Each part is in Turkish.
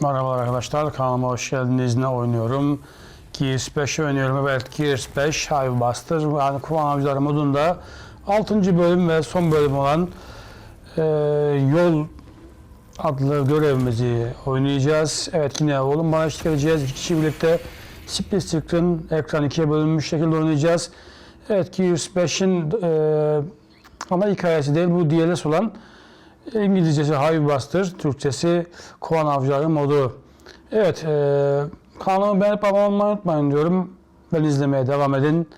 Merhabalar arkadaşlar, kanalıma hoş geldiniz. Ne oynuyorum? Gears 5 oynuyorum. Evet, Gears 5 Hive Buster. Yani Kuvan Avcıları modunda 6. bölüm ve son bölüm olan e, Yol adlı görevimizi oynayacağız. Evet yine oğlum bana eşlik edeceğiz. İki kişi birlikte Split Screen ekran ikiye bölünmüş şekilde oynayacağız. Evet Gears 5'in e, ana hikayesi değil bu DLS olan İngilizcesi Hive Buster, Türkçesi Kovan Avcıları modu. Evet, e, kanalımı beğenip abone olmayı unutmayın diyorum. Beni izlemeye devam edin.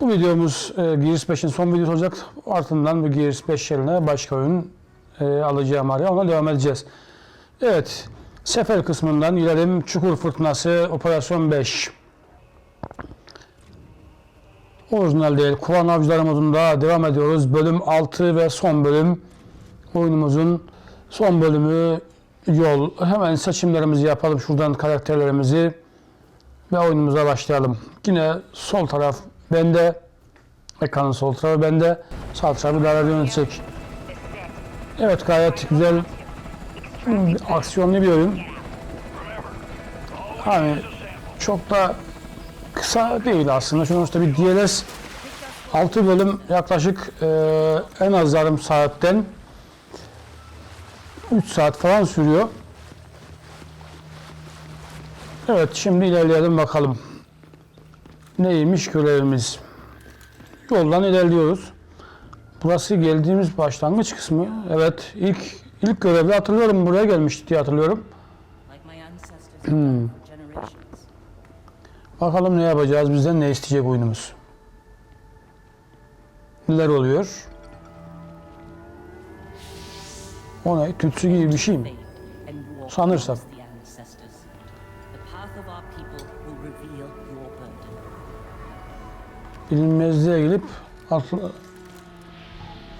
Bu videomuz e, Gears 5'in son videosu olacak. Ardından bu Gears 5 yerine başka oyun e, alacağım araya. Ona devam edeceğiz. Evet, sefer kısmından ilerleyelim. Çukur Fırtınası Operasyon 5. Orijinal değil, Kovan Avcıları modunda devam ediyoruz. Bölüm 6 ve son bölüm oyunumuzun son bölümü yol. Hemen seçimlerimizi yapalım şuradan karakterlerimizi ve oyunumuza başlayalım. Yine sol taraf bende, ekranın sol tarafı bende, sağ tarafı Lara yönetecek. Evet gayet güzel aksiyonlu bir oyun. Hani çok da kısa değil aslında. Sonuçta bir DLS 6 bölüm yaklaşık eee, en az yarım saatten 3 saat falan sürüyor. Evet şimdi ilerleyelim bakalım. Neymiş görevimiz? Yoldan ilerliyoruz. Burası geldiğimiz başlangıç kısmı. Evet ilk ilk görevde hatırlıyorum buraya gelmişti diye hatırlıyorum. generations. Bakalım ne yapacağız bizden ne isteyecek oyunumuz. Neler oluyor? O ne? Tütsü gibi bir şey mi? Sanırsam. bilinmezliğe gelip atla...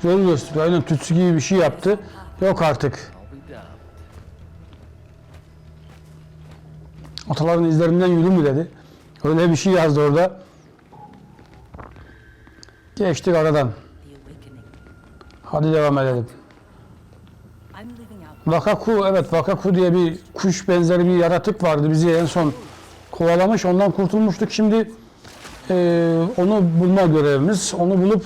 yol gösteriyor. Aynen tütsü gibi bir şey yaptı. Yok artık. Ataların izlerinden yürü mü dedi. Öyle bir şey yazdı orada. Geçtik aradan. Hadi devam edelim. Vakaku, evet Vakaku diye bir kuş benzeri bir yaratık vardı. Bizi en son kovalamış. Ondan kurtulmuştuk. Şimdi eee, onu bulma görevimiz. Onu bulup.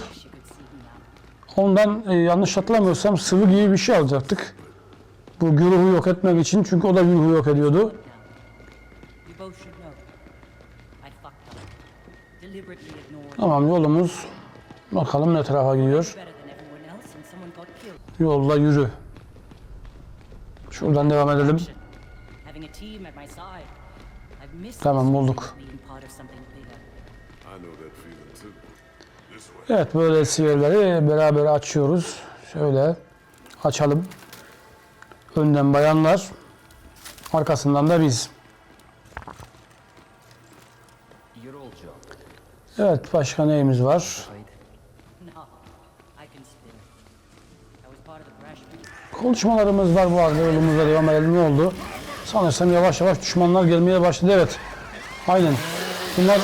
Ondan e, yanlış hatırlamıyorsam sıvı gibi bir şey alacaktık. Bu güruhu yok etmek için çünkü o da güruhu yok ediyordu. Tamam yolumuz bakalım ne tarafa gidiyor. Better than Şuradan devam edelim. Tamam, bulduk. Evet böyle siyerleri beraber açıyoruz. Şöyle açalım. Önden bayanlar. Arkasından da biz. Evet başka neyimiz var? Konuşmalarımız var bu arada yolumuzda devam edelim ne oldu? Sanırsam yavaş yavaş düşmanlar gelmeye başladı evet. Aynen. Bunlar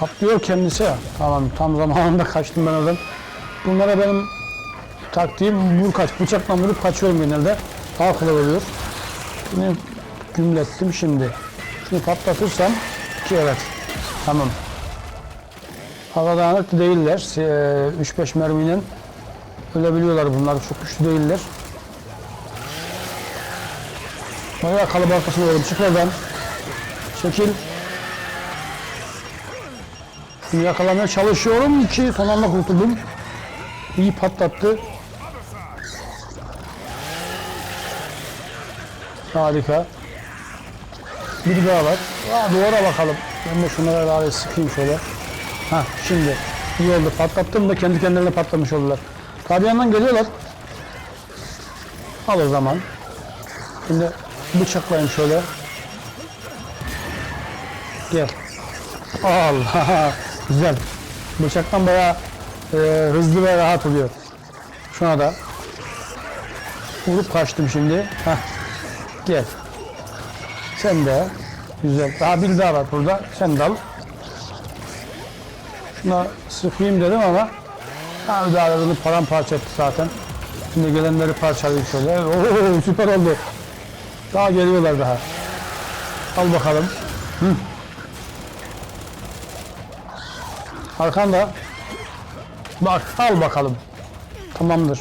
patlıyor kendisi. Tamam tam zamanında kaçtım ben oradan. Bunlara benim taktiğim vur kaç. Bıçakla vurup kaçıyorum genelde. Daha kolay oluyor. Bunu gümlettim şimdi. Şunu patlatırsam ki evet. Tamam. Havadanlık değiller. 3-5 mermiyle ölebiliyorlar bunlar. Çok güçlü değiller. Bayağı arkasına doğru çık oradan. Çekil. Şimdi yakalamaya çalışıyorum ki son anda kurtuldum. İyi patlattı. Harika. Bir daha var. Aa, duvara bakalım. Ben de şunlara daha sıkayım şöyle. Ha şimdi iyi oldu. Patlattım da kendi kendilerine patlamış oldular. Tabi yandan geliyorlar. Al o zaman. Şimdi bıçaklayın şöyle. Gel. Allah. Güzel. Bıçaktan bayağı e, hızlı ve rahat oluyor. Şuna da. Vurup kaçtım şimdi. Heh. Gel. Sen de. Güzel. Daha bir daha var burada. Sen de al. Şuna sıkayım dedim ama ha, müdahalelerini paramparça etti zaten. Şimdi gelenleri parçalayayım şöyle. Oo, süper oldu. Daha geliyorlar daha. Al bakalım. Hı. Arkanda. Bak al bakalım. Tamamdır.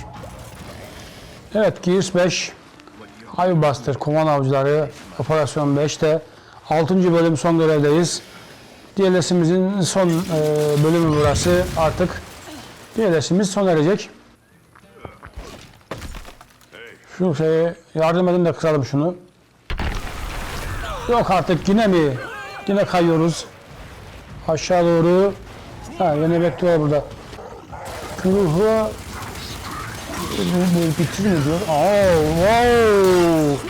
Evet Gears 5. Hive Buster Koman Avcıları Operasyon 5'te 6. bölüm son görevdeyiz. DLS'imizin son e, bölümü burası. Artık DLS'imiz sona erecek. Şu şeye yardım edin de kıralım şunu. Yok artık yine mi? Yine kayıyoruz. Aşağı doğru. Ha yine bekliyor burada. Ruhu bitir mi diyor? Oo, wow.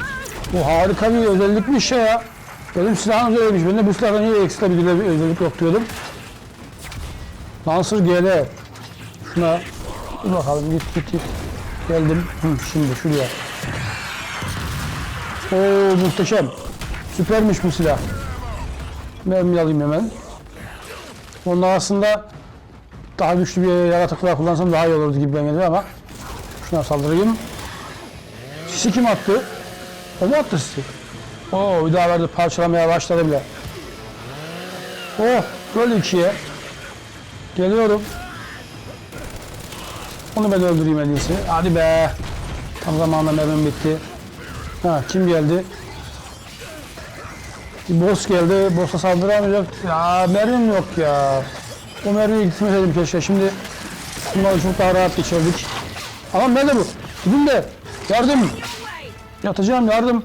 Bu harika bir özellikmiş ya. Benim silahım öyleymiş. Ben de bu silahda niye ekstra bir özellik yok diyordum. Lancer GL. Şuna dur bakalım git git git. Geldim. Hı, şimdi şuraya. Oo muhteşem. Süpermiş bu silah. Mermi alayım hemen. Onun aslında daha güçlü bir yaratıklar kullansam daha iyi olurdu gibi ben geliyor ama şuna saldırayım. Sisi kim attı? O mu attı sisi? Oo bir daha verdi parçalamaya başladı bile. Oh böyle ikiye. Geliyorum. Onu ben öldüreyim en iyisi. Hadi be. Tam zamanında mermim bitti. Ha kim geldi? Boss geldi. Boss'a saldıramayacak. Ya mermim yok ya. O mermiyi gitmeseydim keşke. Şimdi bunları çok daha rahat geçirdik. Ama nerede bu? Gidin de. Yardım. Yatacağım yardım.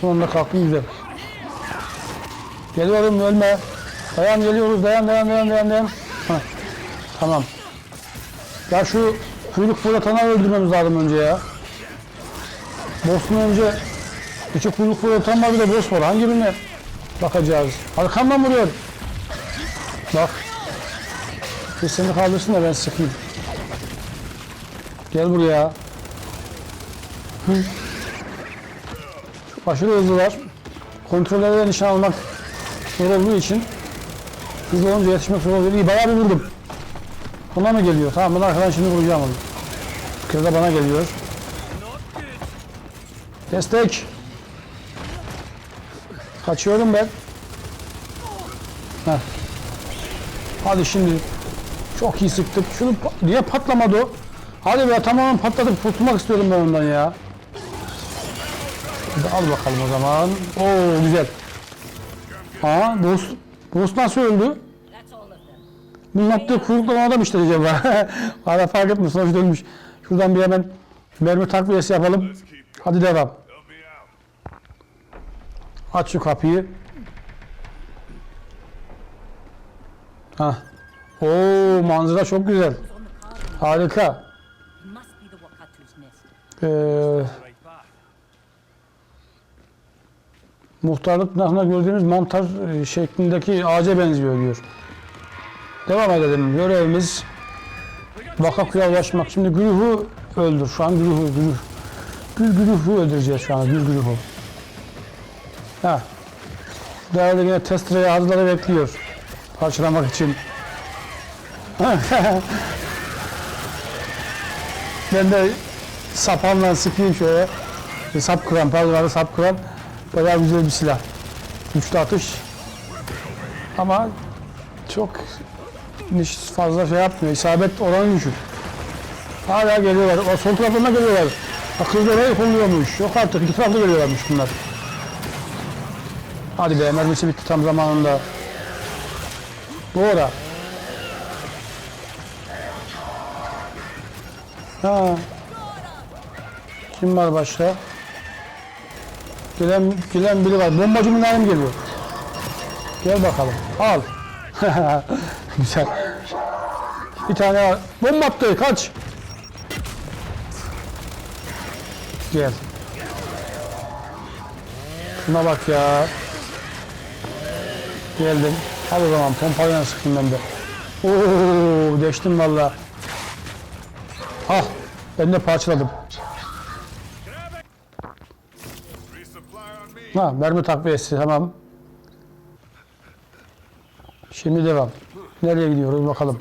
Sonunda kalktım güzel. Geliyorum ölme. Dayan geliyoruz dayan dayan dayan dayan dayan. Tamam. Ya şu kuyruk fırlatanı öldürmemiz lazım önce ya. Boss'un önce iki kuyruk fırlatan var bir de boss var. Hangi birine bakacağız? Arkamdan vuruyor. Bak. Bir seni kaldırsın da ben sıkayım. Gel buraya. Hı. Aşırı hızlılar. Kontrollere nişan almak zor olduğu için hızlı olunca yetişmek zor oluyor. İyi bayağı bir vurdum. Ona mı geliyor? Tamam ben arkadan şimdi vuracağım onu. Bir kere de bana geliyor. Destek. Kaçıyorum ben. Heh. Hadi şimdi. Çok iyi sıktık. Şunu niye patlamadı o? Hadi be tamamen patladık. Kurtulmak istiyorum ben ondan ya. Hadi al bakalım o zaman. Oo güzel. Aa boss, boss nasıl öldü? Bunun attığı kuyrukla adam işte acaba. Hala fark etmiyor. Sonuçta ölmüş. Şuradan bir hemen mermi takviyesi yapalım. Hadi devam. Aç şu kapıyı. Ha. Oo manzara çok güzel. Harika. Ee, muhtarlık binasında gördüğümüz mantar e, şeklindeki ağaca benziyor diyor. Devam edelim. Görevimiz Vakakı'ya ulaşmak. Şimdi Gülüh'ü öldür. Şu an Gülüh'ü, Gülüh. Gül Gülüh'ü öldüreceğiz şu an. Gül Gülüh'ü. Ha. Değerli yine testereye hazırları bekliyor. Parçalamak için. ben de sapanla sıkayım şöyle. Bir Sap kıran, pardon sap kıran. Bayağı güzel bir silah. Güçlü atış. Ama çok hiç fazla şey yapmıyor. İsabet oranı düşük. Hala geliyorlar. O sol tarafına geliyorlar. Akıllı oraya konuluyormuş. Yok artık iki tarafta geliyorlarmış bunlar. Hadi be mermisi bitti tam zamanında. Doğru. Ha. Kim var başka? Gelen, gelen biri var. Bombacı mı geliyor? Gel bakalım. Al. Güzel. Bir tane var. Bomba attı. Kaç. Gel. Şuna bak ya. Geldim. Al o zaman pompayla sıkayım ben de. Oo, deştim valla. Ah, ben de parçaladım. Ha, mermi takviyesi tamam. Şimdi devam. Nereye gidiyoruz bakalım.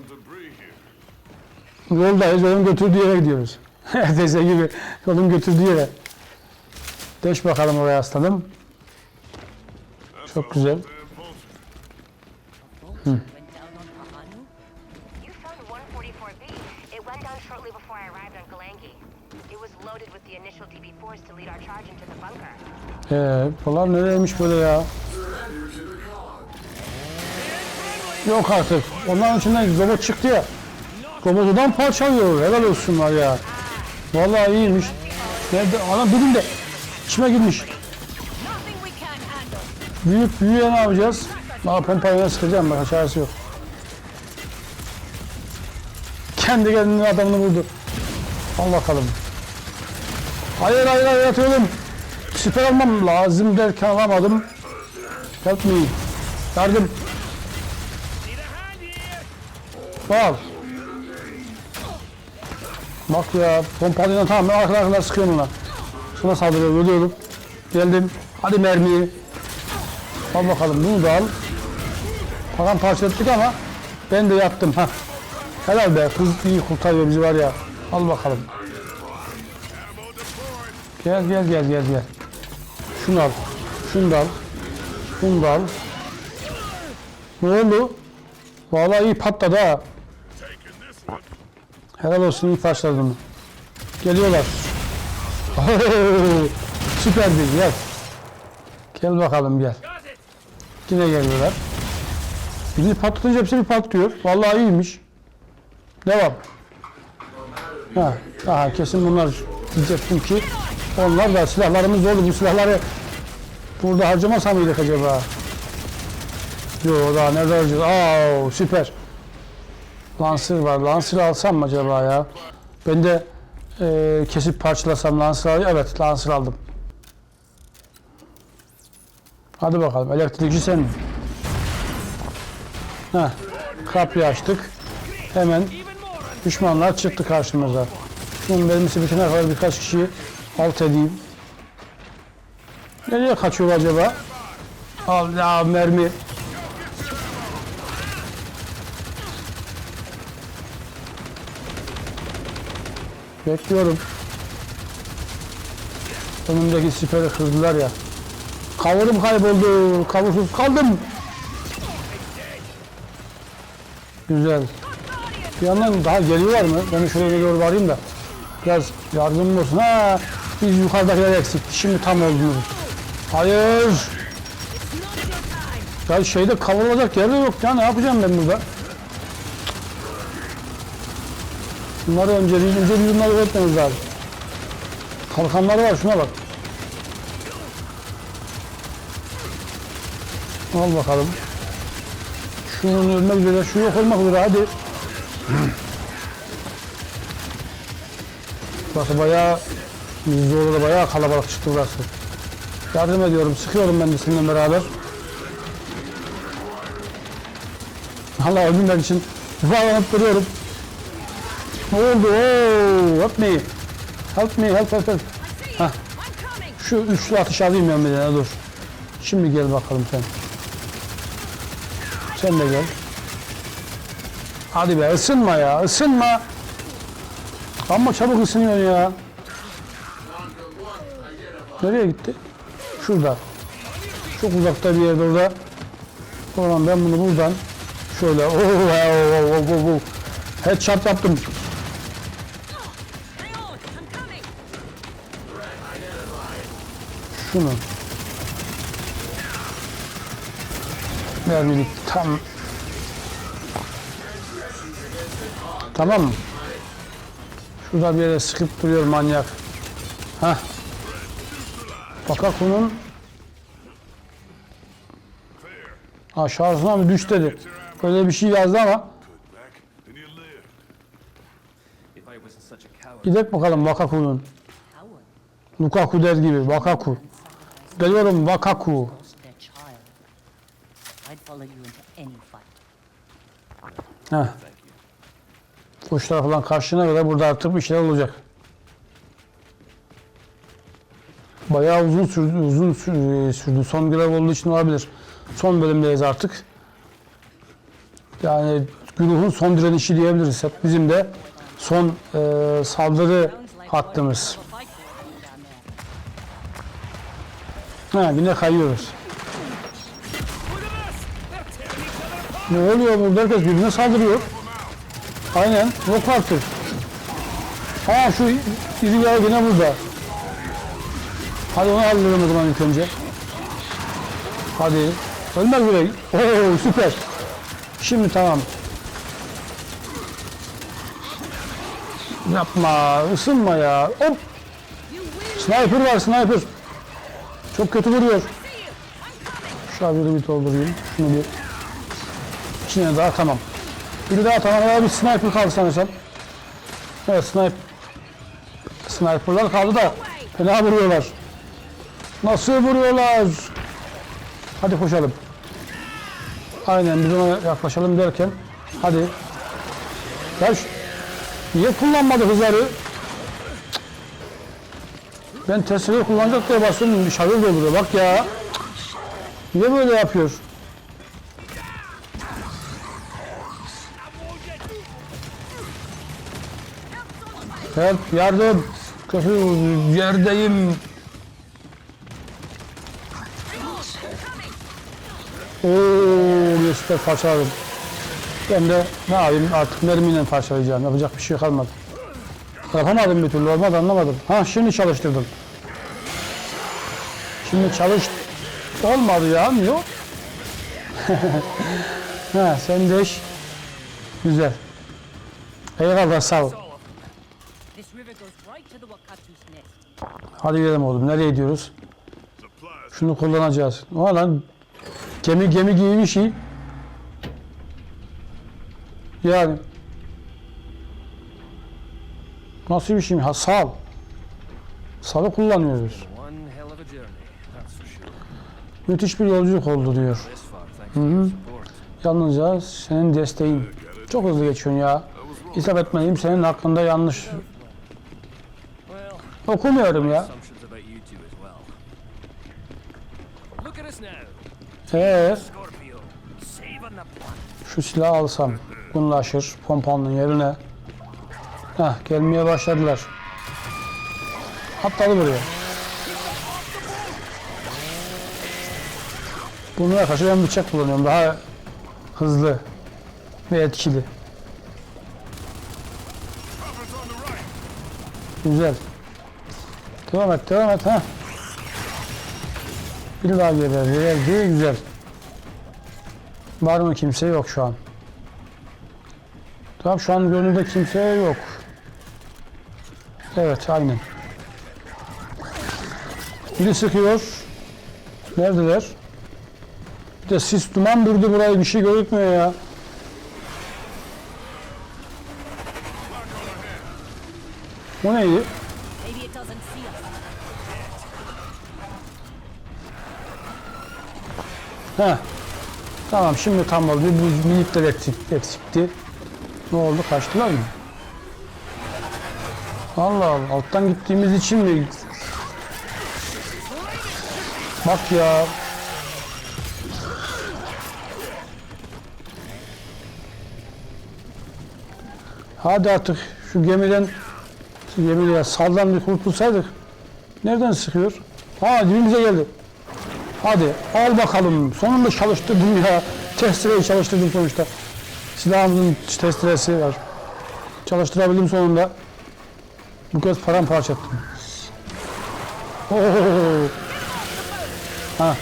Yoldayız, yolun götürdüğü yere gidiyoruz. Teyze gibi yolun götürdüğü yere. Geç bakalım oraya aslanım. Çok güzel. Damn vulture. Vulture went down on Kahanu? You found 144B. It went down shortly before I arrived on Galangi. It was loaded with the initial DB4s to lead our charge into the bunker. Ee, bunlar nereymiş böyle ya? Yok artık. Onların içinden robot çıktı ya. Robotundan parça alıyor. Helal olsun var ya. Vallahi iyiymiş. Nerede? Ana birinde. İçime girmiş. Büyük büyüye ne yapacağız? Daha pompayla sıkacağım bak çaresi yok. Kendi kendine adamını vurdu. Al bakalım. Hayır hayır hayır atıyorum. Siper almam lazım derken alamadım. Help me. Yardım. Al. Bak ya pompalıyla tamam ben arkadan arkadan sıkıyorum ona. Sonra saldırıyorum ölüyorum. Geldim. Hadi mermiyi. Al bakalım bunu da al. Paran parça ettik ama ben de yattım ha. Helal be kız iyi kurtarıyor bizi var ya. Al bakalım. Gel gel gel gel gel. Şunu al. Şunu da al. Şunu da al. Ne oldu? Vallahi iyi patladı ha. Helal olsun iyi başladın. Geliyorlar. Süper bir gel. Gel bakalım gel. Yine geliyorlar. Birini patlatınca hepsi patlıyor. Vallahi iyiymiş. Devam. Ha, aha kesin bunlar diyecektim ki onlar da silahlarımız dolu. Bu silahları burada harcamasa mıydık acaba? Yo daha nerede harcayacağız? Aa süper. Lancer var. Lancer alsam mı acaba ya? Ben de e, kesip parçalasam Lancer alayım. Evet Lancer aldım. Hadi bakalım. Elektrikçi sen mi? Heh. Kapıyı açtık. Hemen düşmanlar çıktı karşımıza. Şunun mermisi bitene kadar birkaç kişiyi alt edeyim. Nereye kaçıyor acaba? Al ya mermi. Bekliyorum. Önümdeki siperi kırdılar ya. Kavurum kayboldu. Kavursuz kaldım. Güzel. Bir yandan daha geliyorlar mı? Ben şuraya doğru varayım da. Biraz yardımım olsun. Ha, biz yukarıdakiler eksik. Şimdi tam oldunuz. Hayır. Ya şeyde kavrulacak yer yok ya. Ne yapacağım ben burada? Bunları önce, önce bir bunları öğretmemiz lazım. Kalkanları var şuna bak. Al bakalım. Şunun ölmek üzere, şu yok olmak üzere hadi. Burası bayağı zorlu bayağı kalabalık çıktı burası. Yardım ediyorum, sıkıyorum ben de seninle beraber. Allah ölümler için yuvarlanıp duruyorum. Ne oldu? Oo, help me. Help me, help, help, help. Şu üçlü atış alayım ben bir tane, dur. Şimdi gel bakalım sen. Sen de gel. Hadi be ısınma ya, ısınma. Ama çabuk ısınıyor ya. Nereye gitti? Şurada. Çok uzakta bir yerde orada. O zaman ben bunu buradan şöyle oh, oh, oh, oh, oh, oh. Headshot yaptım. Şunu. Mermilik tam. Tamam mı? Şurada bir yere sıkıp duruyor manyak. Hah. Bakaku'nun Ha şarjına mı düş dedi. Öyle bir şey yazdı ama gidek bakalım Vakaku'nun. Lukaku der gibi Vakaku. Geliyorum fight. Heh. Kuşlar falan karşına kadar burada artık bir şeyler olacak. Bayağı uzun sürdü, uzun sür- sürdü. Son görev olduğu için olabilir. Son bölümdeyiz artık. Yani güruhun son direnişi diyebiliriz. Hep bizim de son e, saldırı hattımız. Ha yine kayıyoruz. Ne oluyor burada? Herkes birbirine saldırıyor. Aynen. Yok artık. Ha şu iri yağ yine burada. Hadi onu alalım o zaman ilk önce. Hadi. Ölmez buraya. Oo süper. Şimdi tamam. Yapma. ısınma ya. Hop. Sniper var sniper. Çok kötü vuruyor. Şu haberi bir doldurayım. Şunu bir. İçine daha tamam. Bir daha tamam. Daha bir sniper kaldı sanırsam. Evet sniper. Sniperlar kaldı da fena vuruyorlar. Nasıl vuruyorlar? Hadi koşalım. Aynen biz ona yaklaşalım derken hadi. Şu- niye kullanmadı hızları? Ben testereyi kullanacak diye basıyorum. Bir şarjör dolduruyor. Bak ya. Niye böyle yapıyor? Help, yardım. Kötü yerdeyim. Oo, bir süper parçaladım. Ben de ne yapayım artık mermiyle parçalayacağım. Yapacak bir şey kalmadı. Yapamadım bir türlü olmadı anlamadım. Ha şimdi çalıştırdım. Şimdi çalış... Olmadı ya yok. ha sen de iş. Güzel. Eyvallah sağ ol. Hadi gidelim oğlum. Nereye gidiyoruz? Şunu kullanacağız. O lan gemi gemi gibi bir şey. Yani nasıl bir şey mi? Ha sal. Salı kullanıyoruz. Müthiş bir yolculuk oldu diyor. Your support. Yalnızca senin desteğin. Çok hızlı geçiyorsun ya. İsap etmeliyim senin hakkında yanlış okumuyorum ya. Ee, planet. şu silahı alsam bunlaşır pompanın yerine. Heh, gelmeye başladılar. Atladı buraya. Bunlara karşı ben bıçak kullanıyorum. Daha hızlı ve etkili. Güzel. Devam et, devam et. ha. Bir daha geberdi. Geldi. Güzel. Var mı kimse? Yok şu an. Tamam şu an gönülde kimse yok. Evet aynen. Biri sıkıyor. Neredeler? De sis duman durdu burayı bir şey gözükmüyor ya. Bu neydi? Heh. Tamam şimdi tam oldu. Bu minikler eksik, eksikti. Ne oldu? Kaçtılar mı? Allah Allah. Alttan gittiğimiz için mi? Bak ya. Hadi artık şu gemiden şu gemide saldan bir kurtulsaydık. Nereden sıkıyor? Ha dibimize geldi. Hadi al bakalım. Sonunda çalıştırdım ya. Testereyi çalıştırdım sonuçta. Silahımızın testeresi var. Çalıştırabildim sonunda. Bu kez paramparça ettim. Ha.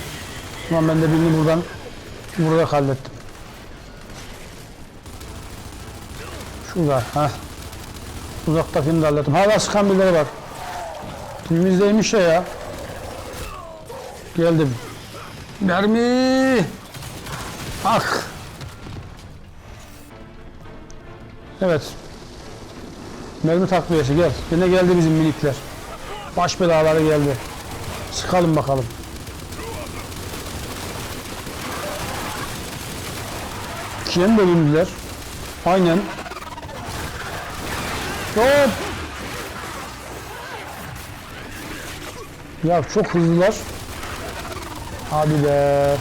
Ulan ben de birini buradan burada hallettim. Şurada. Ha. Uzaktakini de hallettim. Hala sıkan birileri var. Dibimizdeymiş ya ya. Geldim. Mermi. Ah. Evet. Mermi takviyesi gel. Yine geldi bizim minikler. Baş belaları geldi. Sıkalım bakalım. İkiye mi bölündüler? Aynen. Hop. Ya çok hızlılar. Hadi be.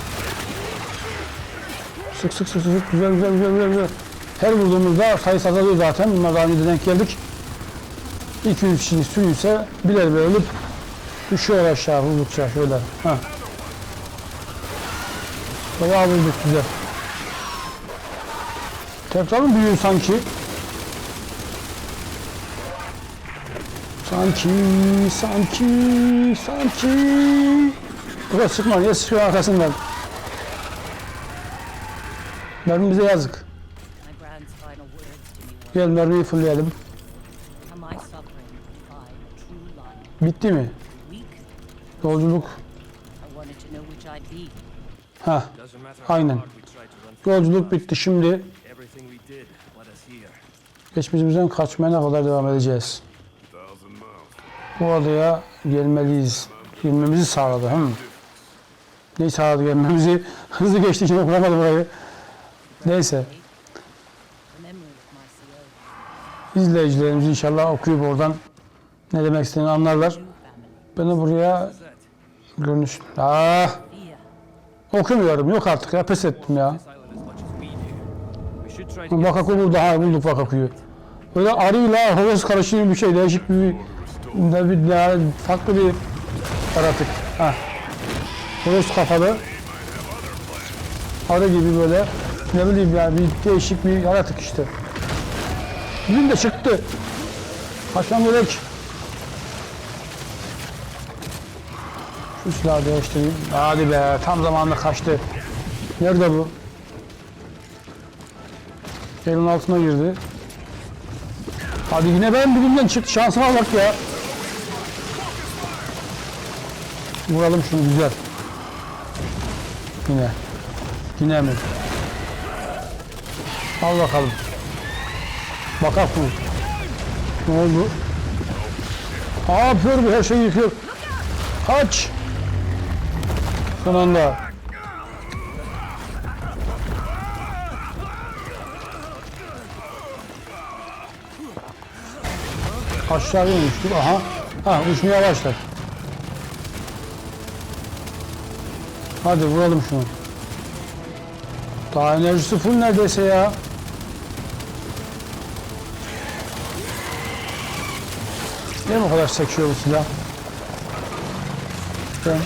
Sık sık sık sık güzel güzel güzel güzel. güzel. Her vurduğumuzda sayısı azalıyor zaten. Bunlar daha önce denk geldik. 200 kişi sürüyse birer birer ölüp Düşüyor aşağı vurdukça şöyle. Ha. Bayağı vurduk güzel. Tekrar mı büyüyor sanki? Sanki, sanki, sanki. Buraya sıkma, niye sıkıyor arkasından? Mermimize yazık. Gel mermiyi life? Bitti mi? Yolculuk. Ha, Aynen. yolculuk bitti. Şimdi geçmişimizden kaçmaya kadar devam edeceğiz? Bu adaya gelmeliyiz. Gelmemizi sağladı. Hı. Ne sağladı gelmemizi? Hızlı geçtiği için okunamadı burayı. Neyse. İzleyicilerimiz inşallah okuyup oradan ne demek istediğini anlarlar. New family. Ben de buraya görünüş... Ah, okumuyorum. Yok artık ya. Pes ettim ya. Vakaku burada. Ha bulduk Vakaku'yu. Böyle arıyla horoz karışımı bir şey. Değişik bir... Ne bir ya, farklı bir yaratık. Ha. Horoz kafalı. Arı gibi böyle. Ne bileyim ya bir değişik bir yaratık işte. Bugün de çıktı. Kaçmam gerek. Şu silahı değiştireyim. Hadi be tam zamanında kaçtı. Nerede bu? Elin altına girdi. Hadi yine ben bugünden çıktı. Şansıma bak ya. Vuralım şunu güzel. Yine. Yine mi? Al bakalım. Bakak mı? Ne oldu? Ne yapıyor bu? Her şeyi yıkıyor. Kaç! Son anda. Aşağıya uçtuk. Aha. Ha uçmaya başlar. Hadi vuralım şunu. Daha enerjisi full neredeyse ya. Niye bu kadar sekiyor bu silah? Ben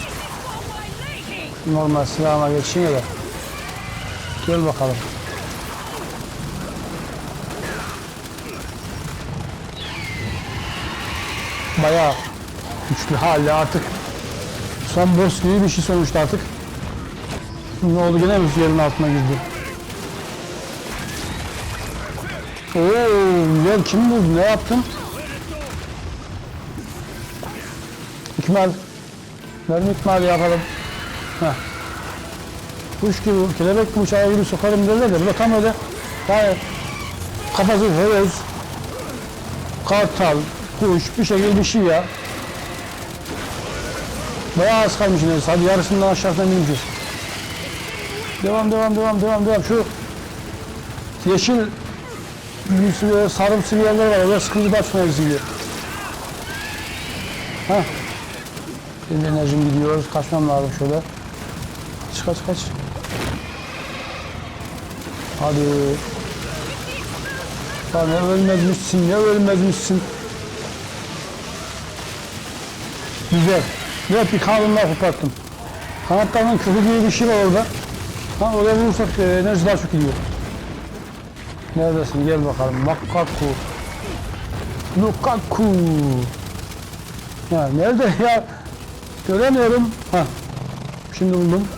normal silahıma geçeyim ya. Gel bakalım. Bayağı güçlü hali artık. Son boss gibi bir şey sonuçta artık. Ne oldu gene mi yerin altına girdi? Oo, ya kim vurdu? Ne yaptın? İkmal. Mermi ikmali yapalım. Heh. Kuş gibi, kelebek uçağı gibi sokarım derler de bu da tam öyle. Yani kafası horoz, kartal, kuş bir şekilde bir şey ya. Bayağı az kalmış yine. Hadi yarısından aşağısına ineceğiz. Devam devam devam devam devam. Şu yeşil sarımsı bir yerler var. Orada sıkıntı basmaya gidiyor. Hah. Benim enerjim gidiyor. Kaçmam lazım şöyle. Kaç kaç kaç. Hadi. Ya ne ölmezmişsin, ne ölmezmişsin. Güzel. Evet bir kanunlar koparttım. Kanatlarının kökü gibi bir şey var orada. Ha oraya vurursak e, enerji daha çok gidiyor. Neredesin? Gel bakalım. Lukaku. Lukaku. Ya nerede ya? Göremiyorum. Ha. Şimdi buldum.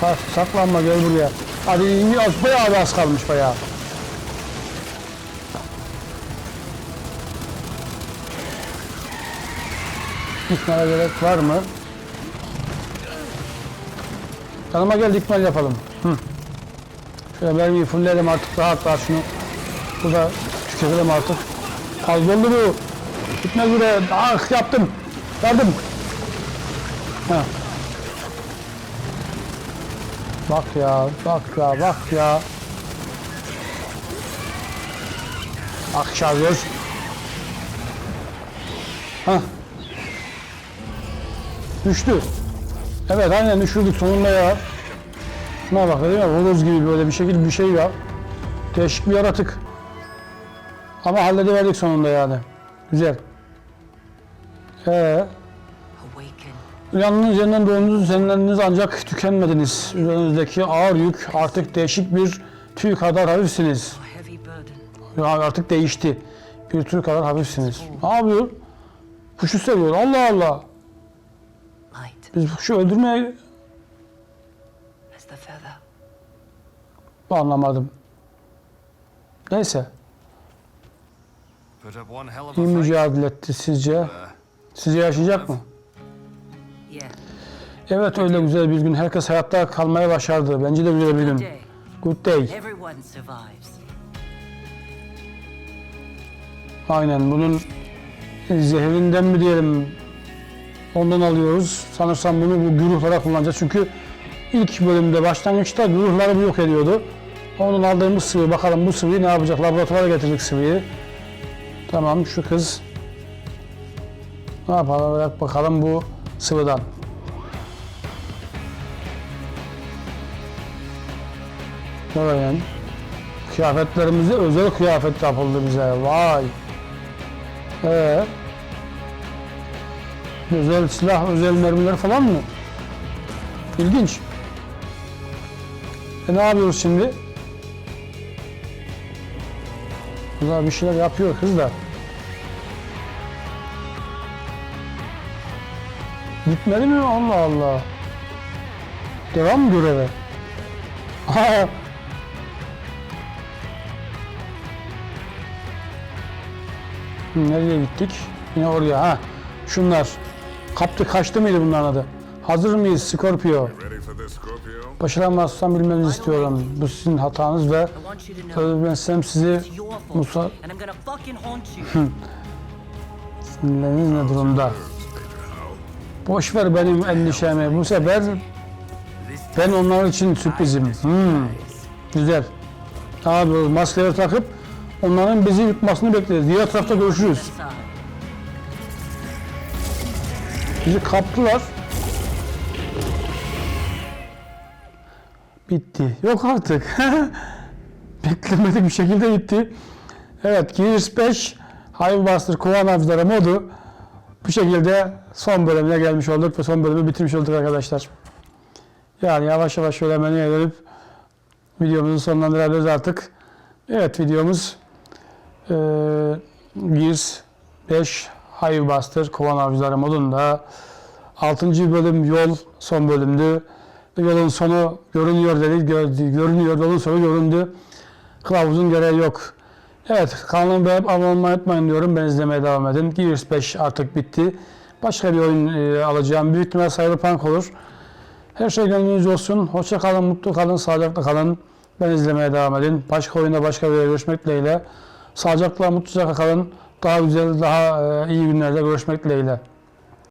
Ha, saklanma gel buraya. Hadi az bayağı az kalmış bayağı. Gitmeye gerek var mı? Yanıma gel dikmel yapalım. Hı. Şöyle mermiyi fulleyelim artık rahat rahat şunu. Burada tüketelim artık. Az oldu bu. Gitmez buraya. Ah yaptım. Yardım. Ha. Bak ya, bak ya, bak ya. Bak çalıyoruz. Hah. Düştü. Evet aynen düşürdük sonunda ya. Şuna bak değil mi? Horoz gibi böyle bir şekil bir şey ya. Değişik bir yaratık. Ama hallediverdik sonunda yani. Güzel. Ee, Yalnız üzerinden doğduğunuz düzenleriniz ancak tükenmediniz. Üzerinizdeki ağır yük artık değişik bir tüy kadar hafifsiniz. Ya artık değişti. Bir tüy kadar hafifsiniz. Ne yapıyor? Kuşu seviyor. Allah Allah. Biz kuşu öldürmeye as the feather. anlamadım. Neyse. İyi mücadele etti sizce. Sizce yaşayacak mı? Yeah. Evet öyle güzel bir gün. Herkes hayatta kalmaya başardı. Bence de güzel bir gün. Good day. Aynen bunun zehrinden mi diyelim ondan alıyoruz. Sanırsam bunu bu güruhlara kullanacağız. Çünkü ilk bölümde başlangıçta güruhları yok ediyordu. Onun aldığımız sıvı bakalım bu sıvıyı ne yapacak? Laboratuvara getirdik sıvıyı. Tamam şu kız ne yapalım bakalım bu sıvıdan. Evet. Kıyafetlerimize özel kıyafet yapıldı bize. Vay. Ee, özel silah, özel mermiler falan mı? İlginç. E ne yapıyoruz şimdi? Burada bir şeyler yapıyor kız da. Bitmedi mi? Allah Allah. Devam göreve? Ha, Nereye gittik? Yine oraya. Ha. Şunlar. Kaptı kaçtı mıydı bunların adı? Hazır mıyız Scorpio? Başaramazsam bilmenizi istiyorum. Bu sizin hatanız ve I want you to know öldürmezsem sizi. Musa sinirleriniz ne durumda? Boş ver benim endişemi. Bu sefer ben onlar için sürprizim. Hmm. Güzel. Abi maskeleri takıp onların bizi yutmasını bekleriz. Diğer tarafta görüşürüz. Bizi kaptılar. Bitti. Yok artık. Beklemedik bir şekilde bitti. Evet, Gears 5 Hivebuster Kovan Avcıları modu bu şekilde son bölümüne gelmiş olduk ve son bölümü bitirmiş olduk arkadaşlar. Yani yavaş yavaş şöyle menüye gelip videomuzu sonlandırabiliriz artık. Evet videomuz eee Gears 5 Hivebuster Kovan Avcıları modunda 6. bölüm yol son bölümdü. Yolun sonu görünüyor dedik. gö- Görünüyor. Yolun sonu göründü. Kılavuzun gereği yok. Evet kanalıma beğenip abone olmayı unutmayın diyorum. Ben izlemeye devam edin. Gears 5 artık bitti. Başka bir oyun e, alacağım. Büyük ihtimal Cyberpunk olur. Her şey gönlünüzce olsun. Hoşça kalın, mutlu kalın, sağlıcakla kalın. Ben izlemeye devam edin. Başka oyunda başka bir görüşmek dileğiyle. Sağlıcakla, mutluca kalın. Daha güzel, daha e, iyi günlerde görüşmek dileğiyle.